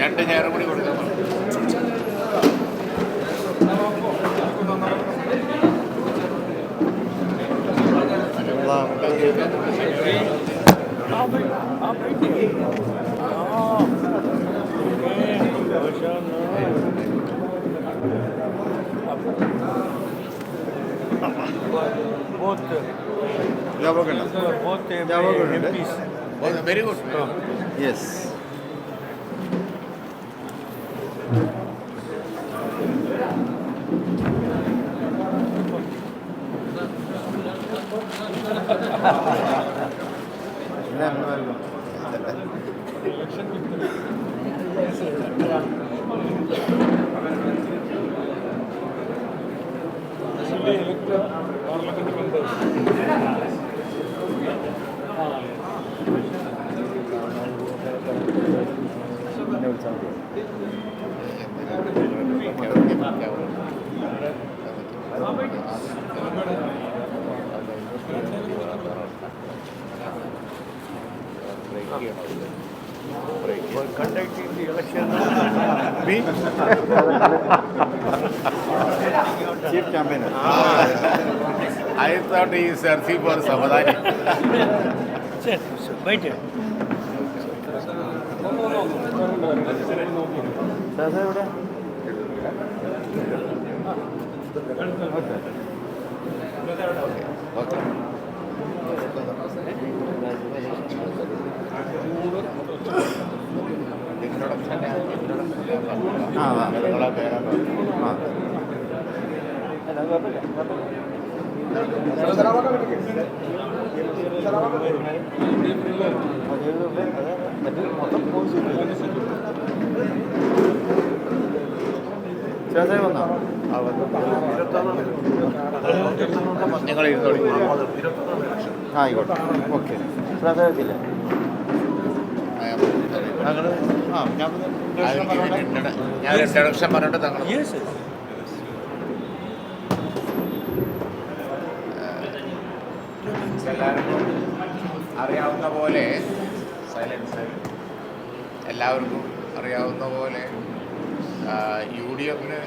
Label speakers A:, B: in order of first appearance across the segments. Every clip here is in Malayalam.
A: രണ്ട്
B: ചെയർ കൂടി കൊടുക്കാം
A: both
C: വ്യാപകം ഉണ്ട്.
A: both
C: Yeah, we're good, right?
A: MPs.
B: Very
A: general election. For conducting the election,
C: me? Chief campaigner.
B: Ah. I thought he is searching for Samadani.
A: Sir, wait here.
C: Sir, sir,
B: what? Okay.
C: Okay. ആയിക്കോട്ടെ ഓക്കെ ശ്രദ്ധയില്ല ആ ഞാൻ
B: ഞാൻ ഇൻട്രഡക്ഷൻ പറഞ്ഞിട്ട് തങ്ങൾ
A: Yes,
B: എല്ലാവർക്കും അറിയാവുന്ന പോലെ സൈലൻസ് എല്ലാവർക്കും അറിയാവുന്ന പോലെ യു ഡി എഫിന്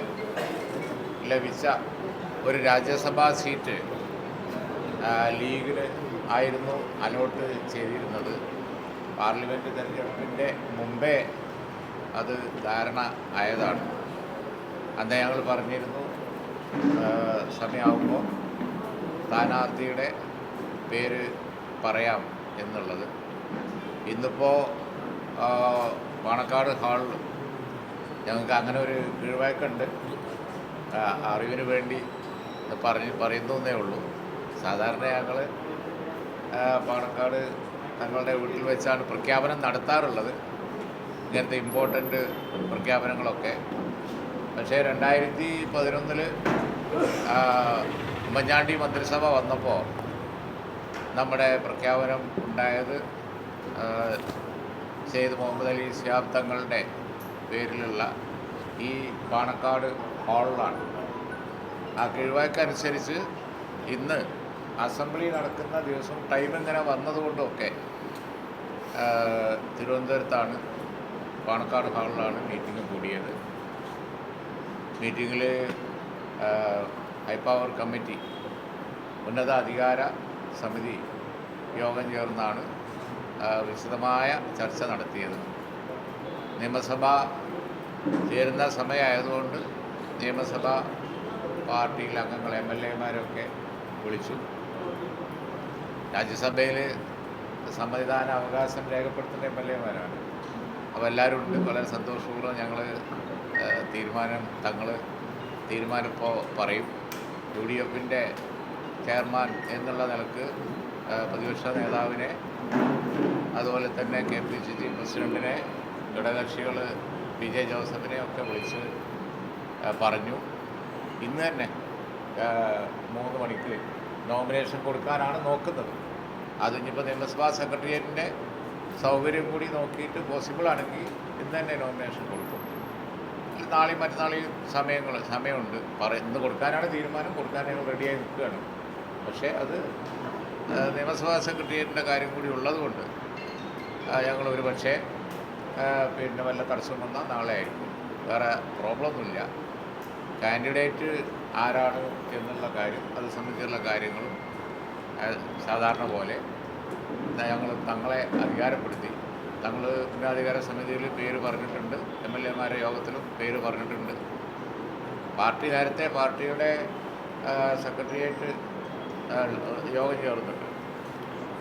B: ലഭിച്ച ഒരു രാജ്യസഭാ സീറ്റ് ലീഗിന് ആയിരുന്നു അലോട്ട് ചെയ്തിരുന്നത്. പാർലമെന്റ് തെരഞ്ഞെടുപ്പിന്റെ മുമ്പേ അത് ധാരണ ആയതാണ്. അന്ന് ഞങ്ങൾ പറഞ്ഞിരുന്നു സമയമാകുമ്പോൾ സ്ഥാനാർത്ഥിയുടെ പേര് പറയാം എന്നുള്ളത്. ഇന്നിപ്പോൾ പാണക്കാട് ഹാളിൽ ഞങ്ങൾക്ക് അങ്ങനെ ഒരു കീഴ്വഴക്കുണ്ട് അറിവിന് വേണ്ടി പറഞ്ഞ് പറയുന്നേ ഉള്ളൂ. സാധാരണ ഞങ്ങൾ പാണക്കാട് തങ്ങളുടെ വീട്ടിൽ വെച്ചാണ് പ്രഖ്യാപനം നടത്താറുള്ളത്. ഇങ്ങനത്തെ ഇമ്പോർട്ടന്റ് പ്രഖ്യാപനങ്ങളൊക്കെ. പക്ഷേ രണ്ടായിരത്തി പതിനൊന്നിൽ ഉമ്മൻചാണ്ടി മന്ത്രിസഭ വന്നപ്പോൾ നമ്മുടെ പ്രഖ്യാപനം ഉണ്ടായത് സെയ്ദ് മുഹമ്മദ് അലി ശിഹാബ് തങ്ങളുടെ പേരിലുള്ള ഈ പാണക്കാട് ഹാളിലാണ്. ആ കിഴിവാക്കനുസരിച്ച് ഇന്ന് അസംബ്ലി നടക്കുന്ന ദിവസം ടൈം ഇങ്ങനെ വന്നതുകൊണ്ടൊക്കെ തിരുവനന്തപുരത്താണ് പാണക്കാട് ഹാളിലാണ് മീറ്റിംഗ് കൂടിയത്. മീറ്റിങ്ങിൽ ഹൈ പവർ കമ്മിറ്റി ഉന്നത അധികാര സമിതി യോഗം ചേർന്നാണ് വിശദമായ ചർച്ച നടത്തിയത്. നിയമസഭ ചേരുന്ന സമയമായതുകൊണ്ട് നിയമസഭ പാർട്ടിയിലെ അംഗങ്ങൾ എം എൽ എമാരൊക്കെ വിളിച്ചു. രാജ്യസഭയിൽ സമ്മതിദാന അവകാശം രേഖപ്പെടുത്തുന്ന എം എൽ എമാരാണ്. അപ്പോൾ എല്ലാവരും ഉണ്ട്. വളരെ സന്തോഷപൂർവം ഞങ്ങൾ തീരുമാനം തങ്ങൾ തീരുമാനം ഇപ്പോൾ പറയും. യു ഡി എഫിന്റെ ചെയർമാൻ എന്നുള്ള നിലയ്ക്ക് പ്രതിപക്ഷ നേതാവിനെ അതുപോലെ തന്നെ കെ പി സി സി പ്രസിഡന്റിനെ ഘടകകക്ഷികൾ ജെ ജോസഫിനെ ഒക്കെ വിളിച്ച് പറഞ്ഞു. ഇന്ന് തന്നെ മൂന്ന് മണിക്ക് നോമിനേഷൻ കൊടുക്കാനാണ് നോക്കുന്നത്. അത് ഇനിയിപ്പോൾ നിയമസഭാ സെക്രട്ടേറിയറ്റിന്റെ സൗകര്യം കൂടി നോക്കിയിട്ട് പോസിബിൾ ആണെങ്കിൽ ഇന്ന് തന്നെ നോമിനേഷൻ കൊടുക്കും. നാളെയും മറ്റന്നാളെയും സമയങ്ങൾ സമയമുണ്ട്. പറ ഇന്ന് കൊടുക്കാനാണ് തീരുമാനം കൊടുക്കാൻ ഞങ്ങൾ റെഡിയായി നിൽക്കുകയാണ്. പക്ഷേ അത് നിയമസഭാ സെക്രട്ടേറിയറ്റിന്റെ കാര്യം കൂടി ഉള്ളതുകൊണ്ട് ഞങ്ങൾ ഒരു പക്ഷേ പിന്നെ വല്ല തടസ്സം വന്നാൽ നാളെ ആയിരിക്കും. വേറെ പ്രോബ്ലമൊന്നുമില്ല കാൻഡിഡേറ്റ് ആരാണ് എന്നുള്ള കാര്യം അത് സംബന്ധിച്ചുള്ള കാര്യങ്ങളും സാധാരണ പോലെ ഞങ്ങൾ തങ്ങളെ അധികാരപ്പെടുത്തി. തങ്ങൾ ഉന്നതാധികാര സമിതിയിൽ പേര് പറഞ്ഞിട്ടുണ്ട്. എം എൽ എമാരെ യോഗത്തിലും പേര് പറഞ്ഞിട്ടുണ്ട്. പാർട്ടി നേരത്തെ പാർട്ടിയുടെ സെക്രട്ടേറിയറ്റ് യോഗം ചേർന്നിട്ട്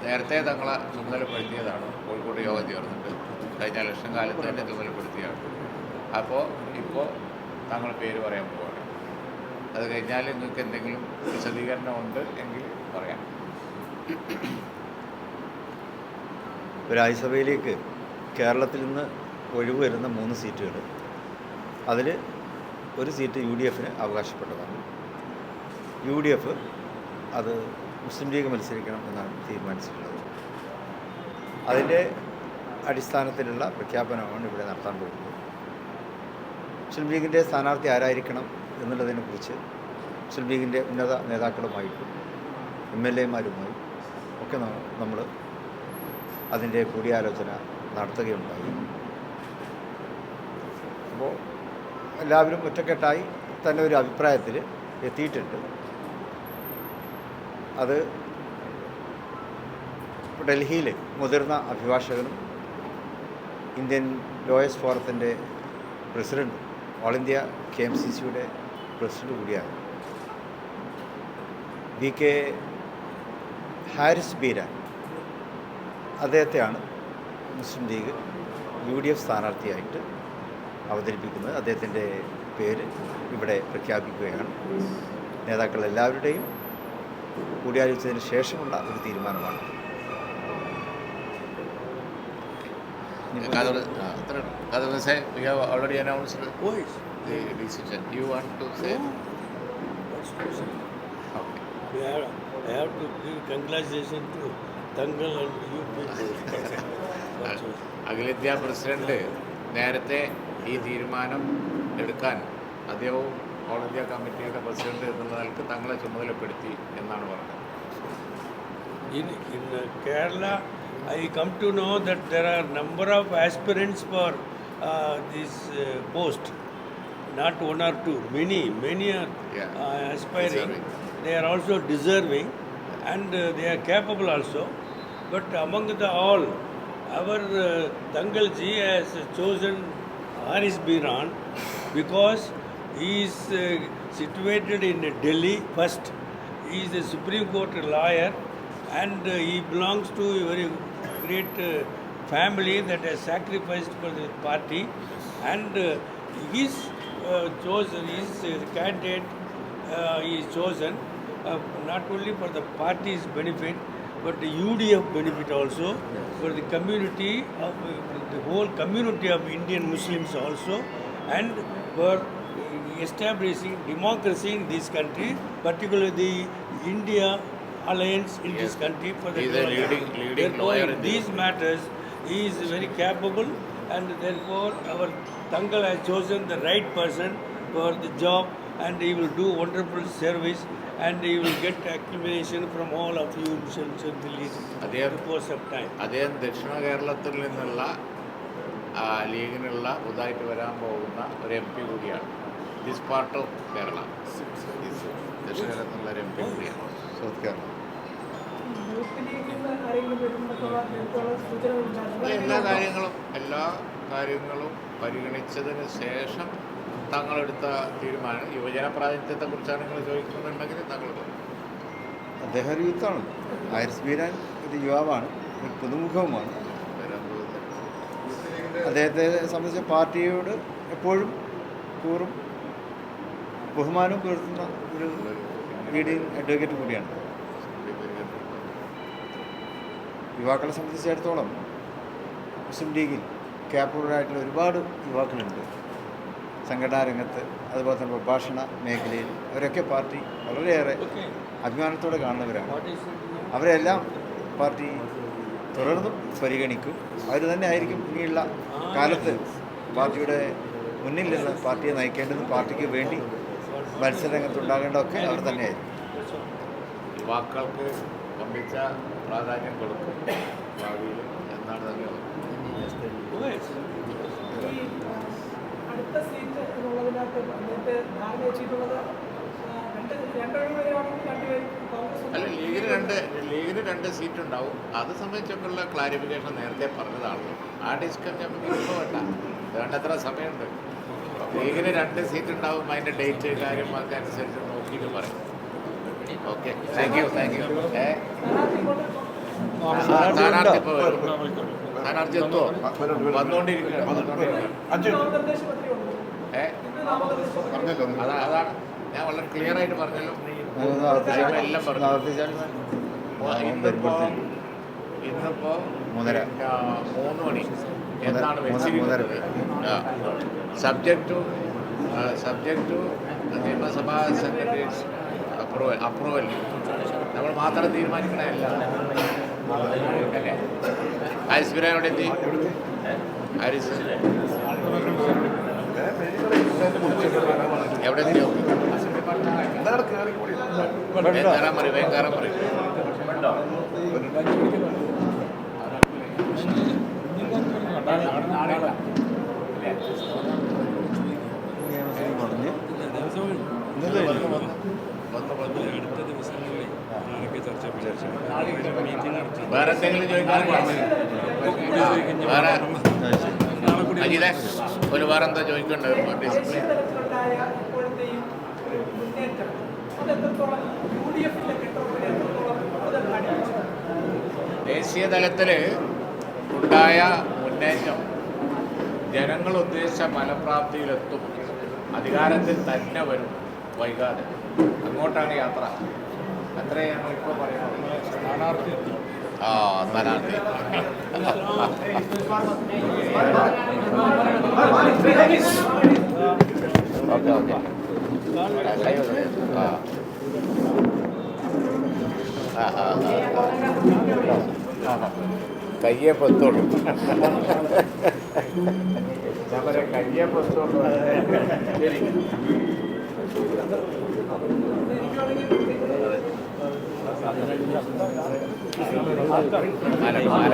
B: നേരത്തെ തങ്ങളെ ചുമതലപ്പെടുത്തിയതാണ്. കോഴിക്കോട് യോഗം ചേർന്നിട്ട് കഴിഞ്ഞ ഇലക്ഷൻ കാലത്ത് തന്നെ ചുമതലപ്പെടുത്തിയാണ്. അപ്പോൾ ഇപ്പോൾ തങ്ങൾ പേര് പറയാൻ പോവാണ്. അത് കഴിഞ്ഞാൽ നിങ്ങൾക്ക് എന്തെങ്കിലും വിശദീകരണം ഉണ്ട് എങ്കിൽ പറയാം.
C: രാജ്യസഭയിലേക്ക് കേരളത്തിൽ നിന്ന് ഒഴിവ് വരുന്ന മൂന്ന് സീറ്റുകൾ. അതിൽ ഒരു സീറ്റ് യു ഡി എഫിന് അവകാശപ്പെട്ടതാണ്. യു ഡി എഫ് അത് മുസ്ലിം ലീഗ് മത്സരിക്കണം എന്നാണ് തീരുമാനിച്ചിട്ടുള്ളത്. അതിന്റെ അടിസ്ഥാനത്തിലുള്ള പ്രഖ്യാപനമാണ് ഇവിടെ നടത്താൻ പോകുന്നത്. മുസ്ലിം ലീഗിന്റെ സ്ഥാനാർത്ഥി ആരായിരിക്കണം എന്നുള്ളതിനെക്കുറിച്ച് മുസ്ലിം ലീഗിന്റെ ഉന്നത നേതാക്കളുമായിട്ടും എം എൽ എമാരുമായും ഒക്കെ നമ്മൾ അതിന്റെ കൂടിയാലോചന നടത്തുകയുണ്ടായി. അപ്പോൾ എല്ലാവരും ഒറ്റക്കെട്ടായി തന്നെ ഒരു അഭിപ്രായത്തിൽ എത്തിയിട്ടുണ്ട്. അത് ഡൽഹിയിൽ മുതിർന്ന അഭിഭാഷകനും ഇന്ത്യൻ ലോയേഴ്സ് ഫോറത്തിന്റെ പ്രസിഡന്റും all India K M C സിയുടെ പ്രസിഡന്റ് കൂടിയാണ്. V K Haris Beeran അദ്ദേഹത്തെയാണ് Muslim League U D F സ്ഥാനാർത്ഥിയായിട്ട് അവതരിപ്പിക്കുന്നത്. അദ്ദേഹത്തിന്റെ പേര് ഇവിടെ പ്രഖ്യാപിക്കുകയാണ്. നേതാക്കൾ എല്ലാവരുടെയും കൂടിയാലോചിച്ചതിന് ശേഷമുള്ള ഒരു തീരുമാനമാണ്.
B: say?
A: What's?
B: Okay.
A: We have, I have to give congratulations to Tangal and you people.
B: അഖിലേന്ത്യാ പ്രസിഡന്റ് നേരത്തെ ഈ തീരുമാനം എടുക്കാൻ അദ്ദേഹവും ഓൾ ഇന്ത്യ കമ്മിറ്റിയുടെ പ്രസിഡന്റ് എന്നുള്ള നിലയ്ക്ക് തങ്ങളെ ചുമതലപ്പെടുത്തി എന്നാണ് പറഞ്ഞത്
A: In, in uh, Kerala, I come to know that there are number of aspirants for uh, this uh, post. Not one or two, many, many are
B: Yeah.
A: uh, aspiring. They are also deserving and uh, they are capable also. But among the all, our uh, Dangalji has chosen Haris Biran because he is uh, situated in Delhi first. He is a Supreme Court lawyer and uh, he belongs to a very great uh, family that has sacrificed for the party and uh, his uh, chosen his uh, candidate uh, he is chosen not only for the party's benefit but the UDF benefit also for the community of uh, the whole community of Indian Muslims also and for establishing democracy in this country particularly the India alliance in this country for the
B: He is a
A: development.
B: leading- leading
A: Therefore, in these matters he is very capable and therefore our Tangal has chosen the right person for the job and he will do wonderful service and he will get acclamation from all of you in Delhi
B: അദ്ദേഹം
A: the course of time.
B: അദ്ദേഹം ദക്ഷിണ കേരളത്തിൽ നിന്നുള്ള ലീഗിനുള്ള പുതുതായിട്ട് വരാൻ പോകുന്ന ഒരു എം പി കൂടിയാണ്. ദിസ് പാർട്ട് ഓഫ് കേരള ദക്ഷിണ കേരളത്തിലുള്ള ഒരു എം പി കൂടിയാണ്.
C: സൗത്ത് കേരള
B: എല്ലാ കാര്യങ്ങളും എല്ലാ കാര്യങ്ങളും പരിഗണിച്ചതിന് ശേഷം തങ്ങളെടുത്ത തീരുമാനം യുവജന പ്രാതിനിധ്യത്തെക്കുറിച്ചാണ് നിങ്ങൾ ചോദിക്കുന്നുണ്ടെങ്കിൽ പറയും.
C: അദ്ദേഹം ഒരു യൂത്താണ് ആയിരസ് ബീരാൻ ഒരു യുവാവാണ്. ഒരു പുതുമുഖവുമാണ്. അദ്ദേഹത്തെ സംബന്ധിച്ച് പാർട്ടിയോട് എപ്പോഴും കൂറും ബഹുമാനവും പുലർത്തുന്ന ഒരു ലീഡിങ് അഡ്വക്കേറ്റ് കൂടിയാണ്. യുവാക്കളെ സംബന്ധിച്ചിടത്തോളം മുസ്ലിം ലീഗിൽ ക്യാപ്പബിളായിട്ടുള്ള ഒരുപാട് യുവാക്കളുണ്ട്. സംഘടനാ രംഗത്ത് അതുപോലെ തന്നെ പ്രഭാഷണ മേഖലയിൽ അവരൊക്കെ പാർട്ടി വളരെയേറെ. അഭിമാനത്തോടെ കാണുന്നവരാണ്? അവരെല്ലാം പാർട്ടി തുടർന്നും പരിഗണിക്കും. അവർ തന്നെ ആയിരിക്കും ഇനിയുള്ള കാലത്ത് പാർട്ടിയുടെ മുന്നിൽ നിന്ന് പാർട്ടിയെ നയിക്കേണ്ടതും പാർട്ടിക്ക് വേണ്ടി മത്സരരംഗത്തുണ്ടാകേണ്ടതൊക്കെ അവർ തന്നെയായിരിക്കും.
B: യുവാക്കൾക്ക് വമ്പിച്ച പ്രാധാന്യം കൊടുക്കും. ഭാവിയിൽ എന്നാണ്
D: തന്നെ അടുത്ത സീറ്റ് എന്നുള്ളതിനകത്ത് നേരത്തെ ധാരണ വെച്ചിട്ടുള്ളത്
B: അല്ല ലീഗിന് രണ്ട് ലീഗിന് രണ്ട് സീറ്റ് ഉണ്ടാവും. അത് സംബന്ധിച്ചൊക്കെയുള്ള ക്ലാരിഫിക്കേഷൻ നേരത്തെ പറഞ്ഞതാണ്. ആ ഡിസ്കഷൻ നമുക്ക് ഇപ്പോൾ വേണ്ട. വേണ്ടത്ര സമയമുണ്ട്. ലീഗിന് രണ്ട് സീറ്റ് ഉണ്ടാവും. അതിന്റെ ഡേറ്റ് കാര്യം ഒക്കെ അനുസരിച്ച് നോക്കിയിട്ട് പറയും. Okay thank you thank you ഏ?
D: സ്ഥാനാർത്ഥി
B: സ്ഥാനാർത്ഥി ഇപ്പോൾ വരും സ്ഥാനാർത്ഥി എത്തുമോ വന്നുകൊണ്ടിരിക്കുകയാണ് അതാണ് ഞാൻ വളരെ ക്ലിയർ ആയിട്ട് പറഞ്ഞല്ലോ. എല്ലാം പറഞ്ഞു. ഇന്നിപ്പോ. മൂന്ന് മണി. എന്നാണ്. വെച്ചിരിക്കുന്നത്. സബ്ജക്ട് ടു സബ്ജക്ട് ടു നിയമസഭാ സെക്രട്ടേറിയറ്റ് അപ്രൂവൽ അപ്രൂവൽ. നമ്മൾ മാത്രം തീരുമാനിക്കണമല്ല അല്ലേ? ഹാരിസ് ബിരാൻ എവിടെ എത്തി ഹാരിസ് എവിടെ എത്തിയോ കയറാൻ പറയും വേഗം കയറാൻ പറയും. വേറെ എന്തെങ്കിലും ചോദിക്കാൻ വേറെ. അജിതെ ഒരു വേറെ എന്താ
D: കൂടുതൽ
B: ദേശീയ തലത്തിൽ ഉണ്ടായ മുന്നേറ്റം ജനങ്ങൾ ഉദ്ദേശിച്ച ഫലപ്രാപ്തിയിലെത്തും. അധികാരത്തിൽ തന്നെ വരും. വൈകാതെ. അങ്ങോട്ടാണ് യാത്ര. അത്രയാണ് ഇപ്പോൾ പറയുന്നത്. സ്ഥാനാർത്ഥി ആ സ്ഥാനാർത്ഥി ഓക്കെ ഓക്കെ. ആ ആ ആ ആ കയ്യെ പൊത്തോളൂ കയ്യെ പൊത്തോളൂ മാല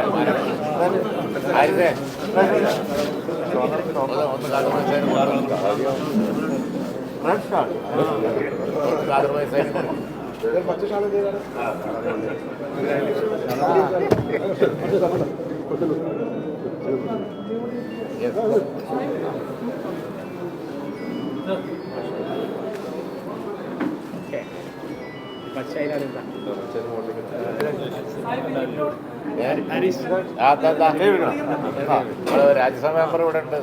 B: രാജ്യസഭ മെമ്പർ ഇവിടെ ഉണ്ട്.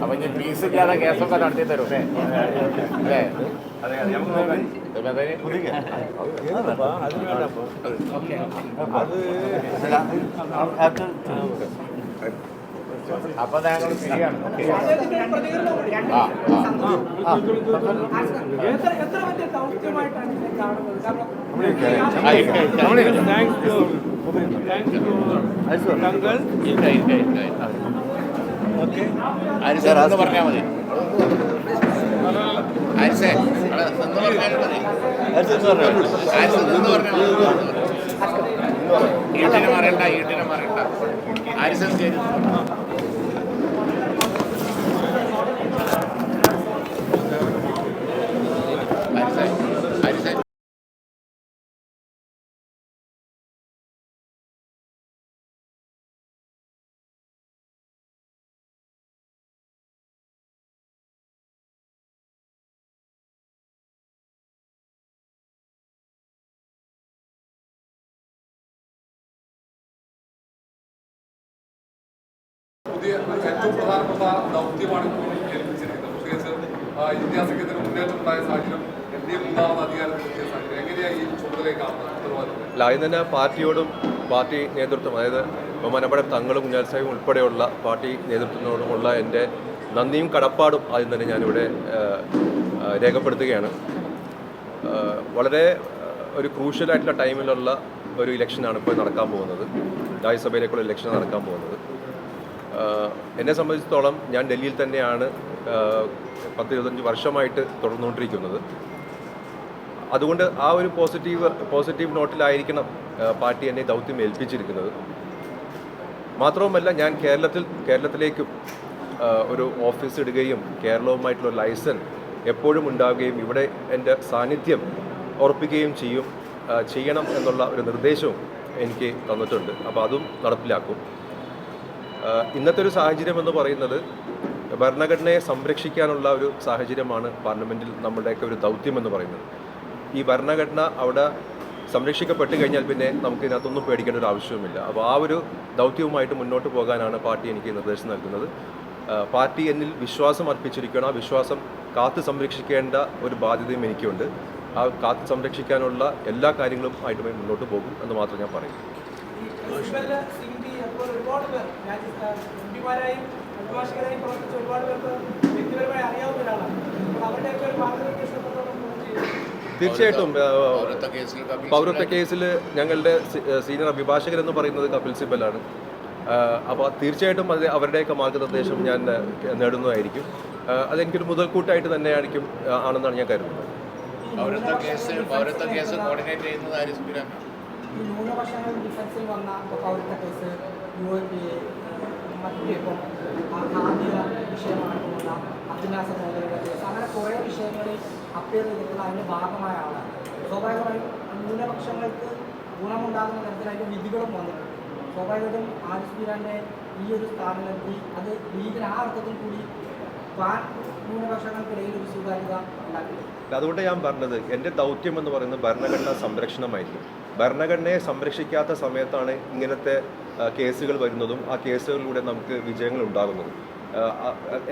B: അപ്പൊ ഇനി ഫീസ് ഇല്ലാതെ കേസൊക്കെ നടത്തി തരും അല്ലേ? അത് അപ്പൊ ഞങ്ങൾ ശരിയാണ്. ആ ആ. പറഞ്ഞാൽ മതി ആരിസേ ഈട്ടിനെ മാറണ്ട ഈട്ടിനെ മാറണ്ട ആരിസേ കയറി
E: ഏറ്റവും പ്രധാനപ്പെട്ട ദൗത്യമാണ് ഇപ്പോൾ ഏൽപ്പിച്ചിരിക്കുന്നത് പ്രത്യേകിച്ച് ഇന്ത്യ സഖ്യത്തിന് മുന്നേറ്റം ഉണ്ടായ സാഹചര്യം എൻ ഡി എ മൂന്നാമത് അധികാരത്തിലെത്തിയ സാഹചര്യം. എങ്ങനെയാണ് ഈ ചുമതലയെ
F: തന്നെ പാർട്ടിയോടും പാർട്ടി നേതൃത്വം അതായത് ബഹുമാനപ്പെട്ട തങ്ങളും കുഞ്ഞാൽ ഉൾപ്പെടെയുള്ള പാർട്ടി നേതൃത്വത്തിനോടുമുള്ള എന്റെ നന്ദിയും കടപ്പാടും ആദ്യം തന്നെ ഞാനിവിടെ രേഖപ്പെടുത്തുകയാണ്. വളരെ ഒരു ക്രൂഷ്യലായിട്ടുള്ള ടൈമിലുള്ള ഒരു ഇലക്ഷനാണ് ഇപ്പോൾ നടക്കാൻ പോകുന്നത്. രാജ്യസഭയിലേക്കുള്ള ഇലക്ഷൻ നടക്കാൻ പോകുന്നത്. എന്നെ സംബന്ധിച്ചിടത്തോളം ഞാൻ ഡൽഹിയിൽ തന്നെയാണ് പത്ത് ഇരുപത്തഞ്ച് വർഷമായിട്ട് തുടർന്നുകൊണ്ടിരിക്കുന്നത്. അതുകൊണ്ട് ആ ഒരു പോസിറ്റീവ് പോസിറ്റീവ് നോട്ടിലായിരിക്കണം പാർട്ടി എന്നെ ദൗത്യം ഏൽപ്പിച്ചിരിക്കുന്നത്. മാത്രവുമല്ല ഞാൻ കേരളത്തിൽ കേരളത്തിലേക്കും ഒരു ഓഫീസ് ഇടുകയും കേരളവുമായിട്ടുള്ള ലൈസൻസ് എപ്പോഴും ഉണ്ടാവുകയും ഇവിടെ എന്റെ സാന്നിധ്യം ഉറപ്പിക്കുകയും ചെയ്യും ചെയ്യണം എന്നുള്ള ഒരു നിർദ്ദേശവും എനിക്ക് തന്നിട്ടുണ്ട്. അപ്പോൾ അതും നടപ്പിലാക്കും. ഇന്നത്തെ ഒരു സാഹചര്യം എന്ന് പറയുന്നത് ഭരണഘടനയെ സംരക്ഷിക്കാനുള്ള ഒരു സാഹചര്യമാണ് പാർലമെന്റിൽ നമ്മുടെയൊക്കെ ഒരു ദൗത്യം എന്ന് പറയുന്നത്. ഈ ഭരണഘടന അവിടെ സംരക്ഷിക്കപ്പെട്ട് കഴിഞ്ഞാൽ പിന്നെ നമുക്ക് ഇതിനകത്തൊന്നും പേടിക്കേണ്ട ഒരു ആവശ്യവുമില്ല. അപ്പോൾ ആ ഒരു ദൗത്യവുമായിട്ട് മുന്നോട്ട് പോകാനാണ് പാർട്ടി എനിക്ക് നിർദ്ദേശം നൽകുന്നത്. പാർട്ടി എന്നിൽ വിശ്വാസം അർപ്പിച്ചിരിക്കണം ആ വിശ്വാസം കാത്തു സംരക്ഷിക്കേണ്ട ഒരു ബാധ്യതയും എനിക്കുണ്ട്. ആ കാത്തു സംരക്ഷിക്കാനുള്ള എല്ലാ കാര്യങ്ങളും ആയിട്ടുമായി മുന്നോട്ട് പോകും എന്ന് മാത്രം ഞാൻ പറയും
D: അതുപോലെ ഒരുപാട് പേർ രാജ്യ എം പിമാരായും അഭിഭാഷകരായും പ്രവർത്തിച്ച ഒരുപാട് പേർക്ക് വ്യക്തിപരമായി അറിയാവുന്ന ഒരാളാണ്. അപ്പോൾ അവരുടെയൊക്കെ ഒരു മാർഗനിർദ്ദേശം?
F: തീർച്ചയായിട്ടും
B: പൗരത്വ കേസിൽ
F: ഞങ്ങളുടെ സീനിയർ അഭിഭാഷകൻ എന്ന് പറയുന്നത് കപിൽ സിബലാണ് അപ്പോൾ തീർച്ചയായിട്ടും അത് അവരുടെയൊക്കെ മാർഗനിർദ്ദേശം ഞാൻ നേടുന്നതായിരിക്കും. അതെനിക്കൊരു മുതൽക്കൂട്ടായിട്ട് തന്നെ ആയിരിക്കും ആണെന്നാണ് ഞാൻ കരുതുന്നത്.
B: പൗരത്വ കേസ് പൗരത്വ കേസ് കോർഡിനേറ്റ് ചെയ്യുന്നത് ബിരാനാണ്
D: ഈ ന്യൂനപക്ഷങ്ങൾ ഡിഫൻസിൽ വന്ന പൗരത്വ കേസ് യു എ പി മറ്റു ഇപ്പം ആദ്യ വിഷയമായിട്ടുള്ള അഭിനാസ കേസ്. അങ്ങനെ കുറേ വിഷയങ്ങളിൽ അപ്പിയർ ചെയ്തിട്ടുള്ള അതിന്റെ ഭാഗമായ ആളാണ്. സ്വാഭാവികമായും ന്യൂനപക്ഷങ്ങൾക്ക് ഗുണമുണ്ടാകുന്ന തരത്തിൽ അതിന്റെ വിധികളും വന്നിട്ടുണ്ട്. സ്വാഭാവികതും ആരിഫ് ഈ ഒരു സ്ഥാപനത്തിൽ അത് ലീഗിന് ആ അർത്ഥത്തിൽ കൂടി പാൻ ന്യൂനപക്ഷങ്ങൾക്കിടയിൽ ഒരു സ്വീകാര്യത ഉണ്ടാക്കിയിട്ടുണ്ട്.
F: അതുകൊണ്ട് ഞാൻ പറഞ്ഞത് എന്റെ ദൗത്യം എന്ന് പറയുന്നത് ഭരണഘടനാ സംരക്ഷണമായിരിക്കും. ഭരണഘടനയെ സംരക്ഷിക്കാത്ത സമയത്താണ് ഇങ്ങനത്തെ കേസുകൾ വരുന്നതും ആ കേസുകളിലൂടെ നമുക്ക് വിജയങ്ങൾ ഉണ്ടാകുന്നതും.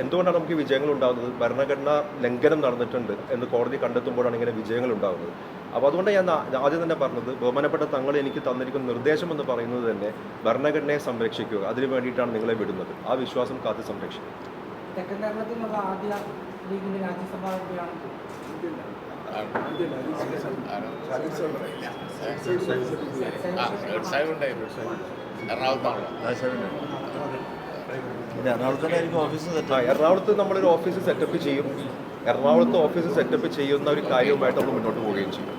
F: എന്തുകൊണ്ടാണ് നമുക്ക് വിജയങ്ങൾ ഉണ്ടാകുന്നത്? ഭരണഘടന ലംഘനം നടന്നിട്ടുണ്ട് എന്ന് കോടതി കണ്ടെത്തുമ്പോഴാണ് ഇങ്ങനെ വിജയങ്ങൾ ഉണ്ടാകുന്നത്. അപ്പോൾ അതുകൊണ്ട് ഞാൻ ആദ്യം തന്നെ പറഞ്ഞത് ബഹുമാനപ്പെട്ട തങ്ങൾ എനിക്ക് തന്നിരിക്കുന്ന നിർദ്ദേശം എന്ന് പറയുന്നത് തന്നെ ഭരണഘടനയെ സംരക്ഷിക്കുക. അതിനു വേണ്ടിയിട്ടാണ് നിങ്ങളെ വിടുന്നത്. ആ വിശ്വാസം കാത്ത് സംരക്ഷിക്കുക.
D: തെക്കൻ കേരളത്തിൽ നിന്നുള്ള ആദ്യ ലീഗിന്റെ രാജ്യസഭാ
F: എറണാകുളത്ത് നമ്മളൊരു ഓഫീസ് സെറ്റപ്പ് ചെയ്യും. എറണാകുളത്ത് ഓഫീസ് സെറ്റപ്പ് ചെയ്യുന്ന ഒരു കാര്യവുമായിട്ട് നമ്മൾ മുന്നോട്ട് പോവുകയും ചെയ്യും.